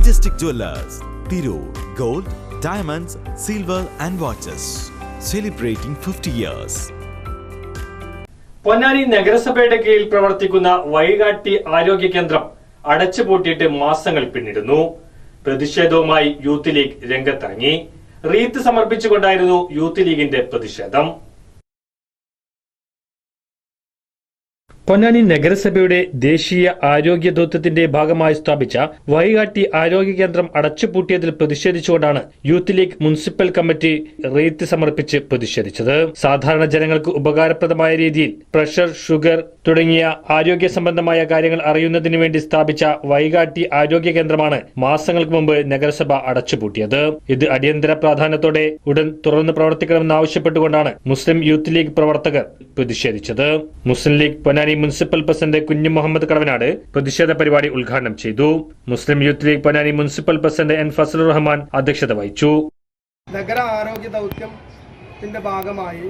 Majestic Jewelers, Tirur Gold, Diamonds, Silver and Watches. Celebrating 50 years. Ponnani നഗരസഭയുടെ കീഴിൽ പ്രവർത്തിക്കുന്ന വൈകാട്ടി ആരോഗ്യ കേന്ദ്രം അടച്ചുപൂട്ടിയിട്ട് മാസങ്ങൾ പിന്നിടുന്നു പ്രതിഷേധവുമായി യൂത്ത് ലീഗ് രംഗത്തിറങ്ങി റീത്ത് സമർപ്പിച്ചുകൊണ്ടായിരുന്നു യൂത്ത് ലീഗിന്റെ പ്രതിഷേധം പൊന്നാനി നഗരസഭയുടെ ദേശീയ ആരോഗ്യ ദൗത്യത്തിന്റെ ഭാഗമായി സ്ഥാപിച്ച വൈകാട്ടി ആരോഗ്യ കേന്ദ്രം അടച്ചുപൂട്ടിയതിൽ പ്രതിഷേധിച്ചുകൊണ്ടാണ് Youth League municipal committee wreath സമർപ്പിച്ച് പ്രതിഷേധിച്ചത്. സാധാരണ ജനങ്ങൾക്ക് ഉപകാരപ്രദമായ രീതിയിൽ പ്രഷർ ഷുഗർ തുടങ്ങിയ ആരോഗ്യ സംബന്ധമായ കാര്യങ്ങൾ അറിയുന്നതിനു വേണ്ടി സ്ഥാപിച്ച വൈകാട്ടി ആരോഗ്യ കേന്ദ്രമാണ് മാസങ്ങൾക്ക് മുമ്പ് നഗരസഭ അടച്ചുപൂട്ടിയത്. ഇത് അടിയന്തര പ്രാധാന്യത്തോടെ ഉടൻ തുറന്ന് പ്രവർത്തിക്കണമെന്ന് ആവശ്യപ്പെട്ടുകൊണ്ടാണ് മുസ്ലിം യൂത്ത് ലീഗ് പ്രവർത്തകർ പ്രതിഷേധിച്ചത്. Muslim League Ponnani municipal president Kunju Muhammad Kadavanad പ്രതിഷേധ പരിപാടി ഉദ്ഘാടനം ചെയ്തു. Muslim Youth League Ponnani municipal president N Fazlur Rahman അധ്യക്ഷത വഹിച്ചു. നഗര ആരോഗ്യ ദൗത്യത്തിന്റെ ഭാഗമായി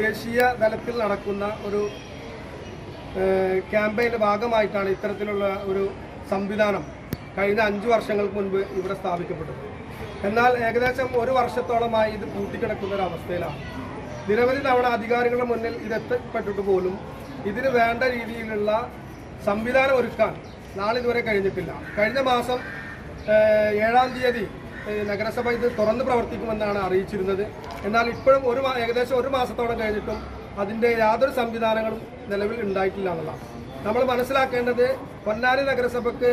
ദേശീയ തലത്തിൽ നടക്കുന്ന ഒരു ക്യാമ്പയിന്റെ ഭാഗമായിട്ടാണ് ഇത്തരത്തിലുള്ള ഒരു സംവിധാനം കഴിഞ്ഞ അഞ്ച് വർഷങ്ങൾക്ക് മുൻപ് ഇവിടെ സ്ഥാപിക്കപ്പെട്ടത്. എന്നാൽ ഏകദേശം ഒരു വർഷത്തോളമായി ഇത് പൂട്ടിക്കിടക്കുന്ന ഒരു അവസ്ഥയിലാണ്. നിരവധി തവണ അധികാരികളുടെ മുന്നിൽ ഇത് എത്തപ്പെട്ടിട്ട് പോലും ഇതിന് വേണ്ട രീതിയിലുള്ള സംവിധാനം ഒരുക്കാൻ നാളിതുവരെ കഴിഞ്ഞിട്ടില്ല. കഴിഞ്ഞ മാസം ഏഴാം തീയതി നഗരസഭ ഇത് തുറന്ന് പ്രവർത്തിക്കുമെന്നാണ് അറിയിച്ചിരുന്നത്. എന്നാൽ ഇപ്പോഴും ഒരു ഏകദേശം ഒരു മാസത്തോളം കഴിഞ്ഞിട്ടും അതിന്റെ യാതൊരു സംവിധാനങ്ങളും നിലവിൽ ഉണ്ടായിട്ടില്ല എന്നുള്ളതാണ്. നമ്മൾ മനസ്സിലാക്കേണ്ടത് പൊന്നാനി നഗരസഭയ്ക്ക്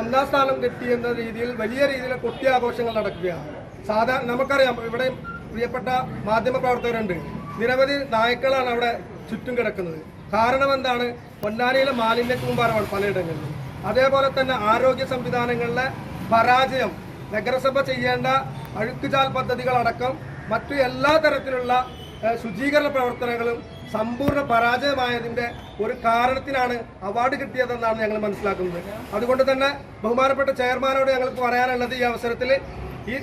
ഒന്നാം സ്ഥാനം കിട്ടി എന്ന രീതിയിൽ വലിയ രീതിയിൽ കൊട്ടിയാഘോഷങ്ങൾ നടക്കുകയാണ്. സാധാരണ നമുക്കറിയാം ഇവിടെ പ്രിയപ്പെട്ട മാധ്യമ പ്രവർത്തകരുണ്ട്. നിരവധി നായ്ക്കളാണ് അവിടെ ചുറ്റും കിടക്കുന്നത്. കാരണം എന്താണ്? പൊന്നാനിയിലെ മാലിന്യ കൂമ്പാരമാണ് പലയിടങ്ങളിലും. അതേപോലെ തന്നെ ആരോഗ്യ സംവിധാനങ്ങളിലെ പരാജയം നഗരസഭ ചെയ്യേണ്ട അഴുക്കുചാൽ പദ്ധതികളടക്കം മറ്റു എല്ലാ തരത്തിലുള്ള ശുചീകരണ പ്രവർത്തനങ്ങളും സമ്പൂർണ പരാജയമായതിന്റെ ഒരു കാരണത്തിനാണ് അവാർഡ് കിട്ടിയതെന്നാണ് ഞങ്ങൾ മനസ്സിലാക്കുന്നത്. അതുകൊണ്ട് തന്നെ ബഹുമാനപ്പെട്ട ചെയർമാനോട് ഞങ്ങൾക്ക് പറയാനുള്ളത് ഈ അവസരത്തിൽ ഈ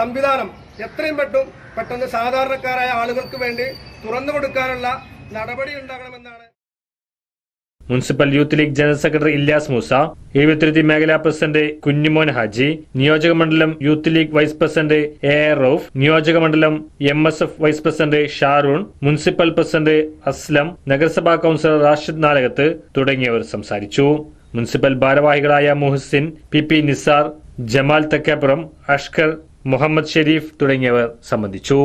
സംവിധാനം എത്രയും പെട്ടും പെട്ടെന്ന് സാധാരണക്കാരായ ആളുകൾക്ക് വേണ്ടി തുറന്നു കൊടുക്കാനുള്ള നടപടി ഉണ്ടാകണമെന്നാണ്. Municipal Youth League general secretary Ilyas Moosa എഴുപത്തിരുത്തി മേഖലാ പ്രസിഡന്റ് കുഞ്ഞിമോൻ ഹാജി നിയോജക മണ്ഡലം Youth League vice president A Rauf നിയോജക മണ്ഡലം M S F vice president Sharoon municipal president Aslam നഗരസഭാ കൌൺസിലർ റാഷിദ് നാലകത്ത് തുടങ്ങിയവർ സംസാരിച്ചു. മുനിസിപ്പൽ ഭാരവാഹികളായ മുഹസിൻ പി പി നിസാർ ജമാൽ തക്കാപ്പുറം അഷ്കർ മുഹമ്മദ് ഷെരീഫ് തുടങ്ങിയവർ സംബന്ധിച്ചു.